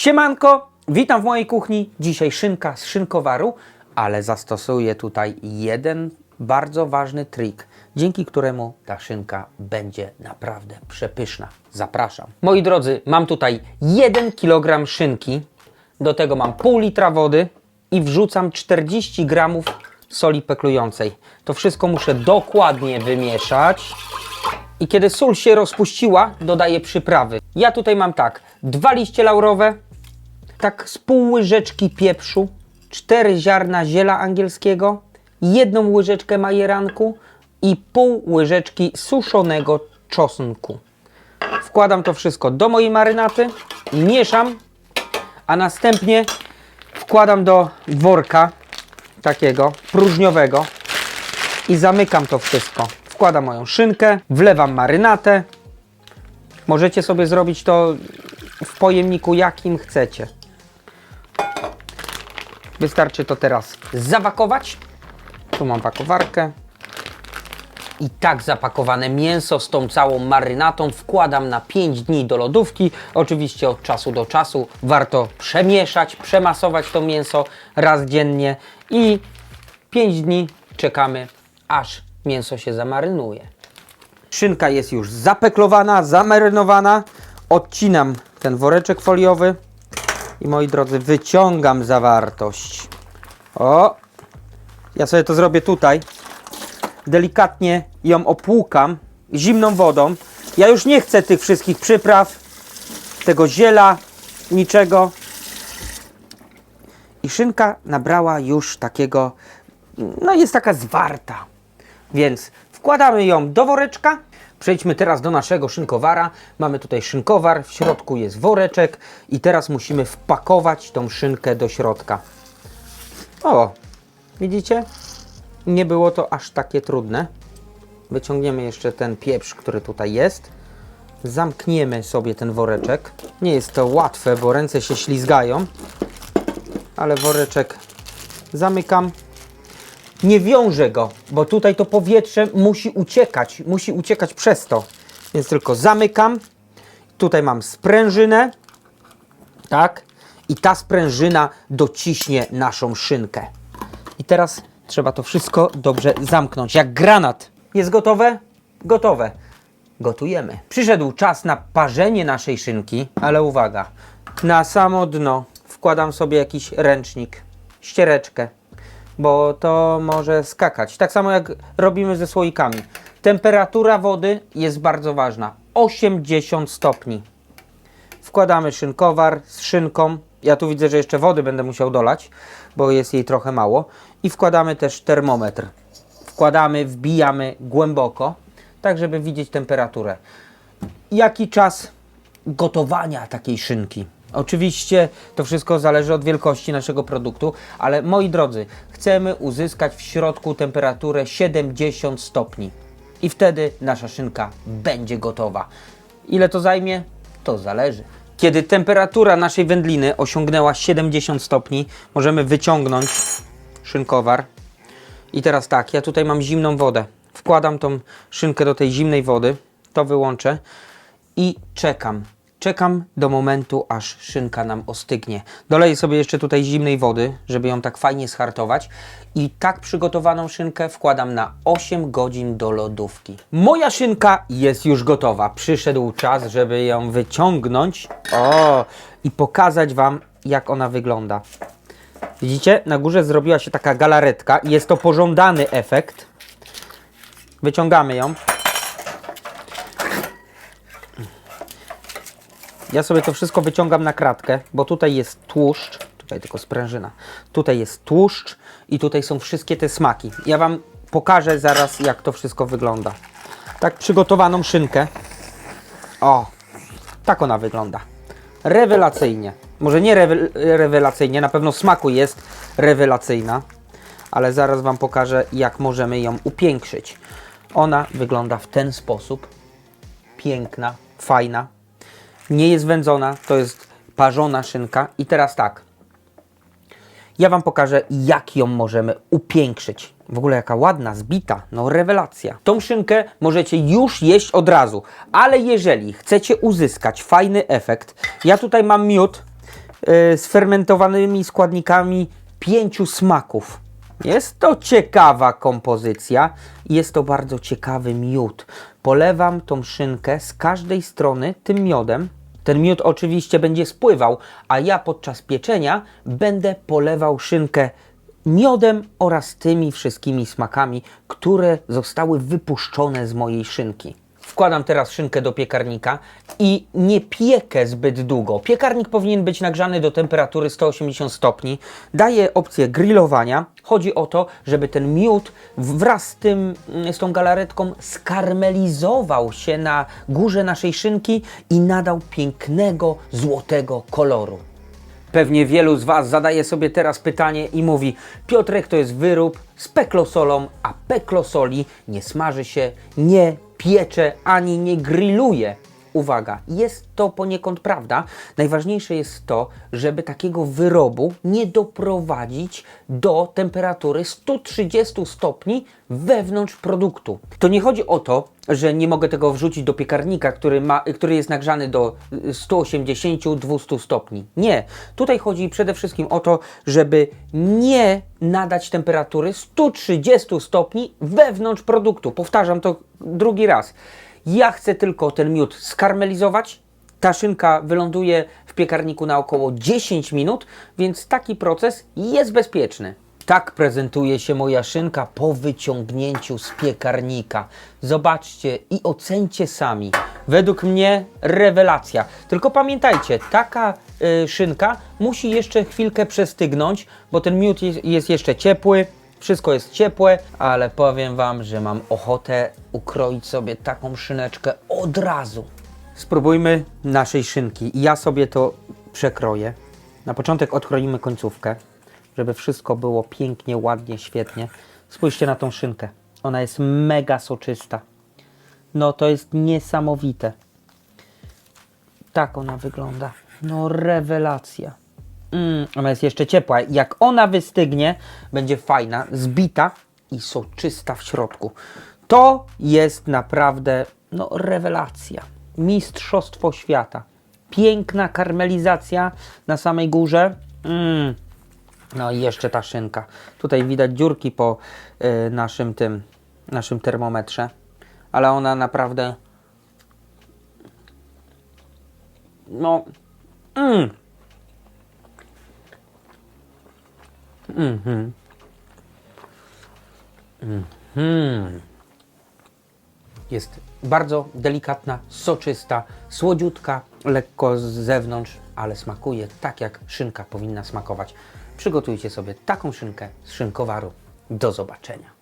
Siemanko, witam w mojej kuchni. Dzisiaj szynka z szynkowaru, ale zastosuję tutaj jeden bardzo ważny trik, dzięki któremu ta szynka będzie naprawdę przepyszna. Zapraszam. Moi drodzy, mam tutaj 1 kg szynki, do tego mam pół litra wody i wrzucam 40 gramów soli peklującej. To wszystko muszę dokładnie wymieszać. I kiedy sól się rozpuściła, dodaję przyprawy. Ja tutaj mam tak, dwa liście laurowe, tak z pół łyżeczki pieprzu, cztery ziarna ziela angielskiego, jedną łyżeczkę majeranku i pół łyżeczki suszonego czosnku. Wkładam to wszystko do mojej marynaty, mieszam, a następnie wkładam do worka takiego próżniowego i zamykam to wszystko. Wkładam moją szynkę, wlewam marynatę. Możecie sobie zrobić to w pojemniku jakim chcecie. Wystarczy to teraz zawakować. Tu mam pakowarkę. I tak zapakowane mięso z tą całą marynatą wkładam na 5 dni do lodówki. Oczywiście od czasu do czasu warto przemieszać, przemasować to mięso raz dziennie i 5 dni czekamy, aż mięso się zamarynuje. Szynka jest już zapeklowana, zamarynowana. Odcinam ten woreczek foliowy i moi drodzy, wyciągam zawartość. O! Ja sobie to zrobię tutaj. Delikatnie ją opłukam zimną wodą. Ja już nie chcę tych wszystkich przypraw, tego ziela, niczego. I szynka nabrała już takiego, no jest taka zwarta. Więc wkładamy ją do woreczka. Przejdźmy teraz do naszego szynkowara. Mamy tutaj szynkowar, w środku jest woreczek i teraz musimy wpakować tą szynkę do środka. O, widzicie? Nie było to aż takie trudne. Wyciągniemy jeszcze ten pieprz, który tutaj jest. Zamkniemy sobie ten woreczek. Nie jest to łatwe, bo ręce się ślizgają, ale woreczek zamykam nie wiążę go, bo tutaj to powietrze musi uciekać, musi uciekać przez to. Więc tylko zamykam. Tutaj mam sprężynę, tak? I ta sprężyna dociśnie naszą szynkę. I teraz trzeba to wszystko dobrze zamknąć, jak granat. Jest gotowe? Gotowe. Gotujemy. Przyszedł czas na parzenie naszej szynki, ale uwaga, na samo dno wkładam sobie jakiś ręcznik, ściereczkę, bo to może skakać. Tak samo jak robimy ze słoikami. Temperatura wody jest bardzo ważna. 80 stopni. Wkładamy szynkowar z szynką. Ja tu widzę, że jeszcze wody będę musiał dolać, bo jest jej trochę mało. I wkładamy też termometr. Wkładamy, wbijamy głęboko, tak żeby widzieć temperaturę. Jaki czas gotowania takiej szynki? Oczywiście to wszystko zależy od wielkości naszego produktu, ale moi drodzy, chcemy uzyskać w środku temperaturę 70 stopni i wtedy nasza szynka będzie gotowa. Ile to zajmie? To zależy. Kiedy temperatura naszej wędliny osiągnęła 70 stopni, możemy wyciągnąć szynkowar. I teraz tak, ja tutaj mam zimną wodę. Wkładam tą szynkę do tej zimnej wody, to wyłączę i czekam. Czekam do momentu, aż szynka nam ostygnie. Doleję sobie jeszcze tutaj zimnej wody, żeby ją tak fajnie schartować. I tak przygotowaną szynkę wkładam na 8 godzin do lodówki. Moja szynka jest już gotowa. Przyszedł czas, żeby ją wyciągnąć. O! I pokazać Wam, jak ona wygląda. Widzicie? Na górze zrobiła się taka galaretka jest to pożądany efekt. Wyciągamy ją. Ja sobie to wszystko wyciągam na kratkę, bo tutaj jest tłuszcz, tutaj tylko sprężyna. Tutaj jest tłuszcz i tutaj są wszystkie te smaki. Ja Wam pokażę zaraz, jak to wszystko wygląda. Tak przygotowaną szynkę. O, tak ona wygląda. Rewelacyjnie. Może nie rewe rewelacyjnie, na pewno smaku jest rewelacyjna, ale zaraz Wam pokażę, jak możemy ją upiększyć. Ona wygląda w ten sposób. Piękna, fajna, nie jest wędzona, to jest parzona szynka. I teraz tak, ja Wam pokażę, jak ją możemy upiększyć. W ogóle jaka ładna, zbita, no rewelacja. Tą szynkę możecie już jeść od razu, ale jeżeli chcecie uzyskać fajny efekt, ja tutaj mam miód e, sfermentowanymi składnikami pięciu smaków. Jest to ciekawa kompozycja. Jest to bardzo ciekawy miód. Polewam tą szynkę z każdej strony tym miodem. Ten miód oczywiście będzie spływał, a ja podczas pieczenia będę polewał szynkę miodem oraz tymi wszystkimi smakami, które zostały wypuszczone z mojej szynki. Wkładam teraz szynkę do piekarnika i nie piekę zbyt długo. Piekarnik powinien być nagrzany do temperatury 180 stopni. Daję opcję grillowania. Chodzi o to, żeby ten miód wraz z, tym, z tą galaretką skarmelizował się na górze naszej szynki i nadał pięknego, złotego koloru. Pewnie wielu z Was zadaje sobie teraz pytanie i mówi: Piotrek to jest wyrób z peklosolą, a peklosoli nie smaży się, nie piecze ani nie grilluje. Uwaga, jest to poniekąd prawda. Najważniejsze jest to, żeby takiego wyrobu nie doprowadzić do temperatury 130 stopni wewnątrz produktu. To nie chodzi o to, że nie mogę tego wrzucić do piekarnika, który, ma, który jest nagrzany do 180-200 stopni. Nie. Tutaj chodzi przede wszystkim o to, żeby nie nadać temperatury 130 stopni wewnątrz produktu. Powtarzam to drugi raz. Ja chcę tylko ten miód skarmelizować. Ta szynka wyląduje w piekarniku na około 10 minut, więc taki proces jest bezpieczny. Tak prezentuje się moja szynka po wyciągnięciu z piekarnika. Zobaczcie i ocencie sami. Według mnie rewelacja. Tylko pamiętajcie, taka y, szynka musi jeszcze chwilkę przestygnąć, bo ten miód jest, jest jeszcze ciepły. Wszystko jest ciepłe, ale powiem Wam, że mam ochotę ukroić sobie taką szyneczkę od razu. Spróbujmy naszej szynki. Ja sobie to przekroję. Na początek odkroimy końcówkę, żeby wszystko było pięknie, ładnie, świetnie. Spójrzcie na tą szynkę. Ona jest mega soczysta. No to jest niesamowite. Tak ona wygląda. No rewelacja. Mm, ona jest jeszcze ciepła. Jak ona wystygnie, będzie fajna, zbita i soczysta w środku. To jest naprawdę no, rewelacja. Mistrzostwo świata. Piękna karmelizacja na samej górze. Mm. No i jeszcze ta szynka. Tutaj widać dziurki po y, naszym tym, naszym termometrze. Ale ona naprawdę no mm. Mhm. Mhm. Jest bardzo delikatna, soczysta, słodziutka, lekko z zewnątrz, ale smakuje tak, jak szynka powinna smakować. Przygotujcie sobie taką szynkę z szynkowaru. Do zobaczenia.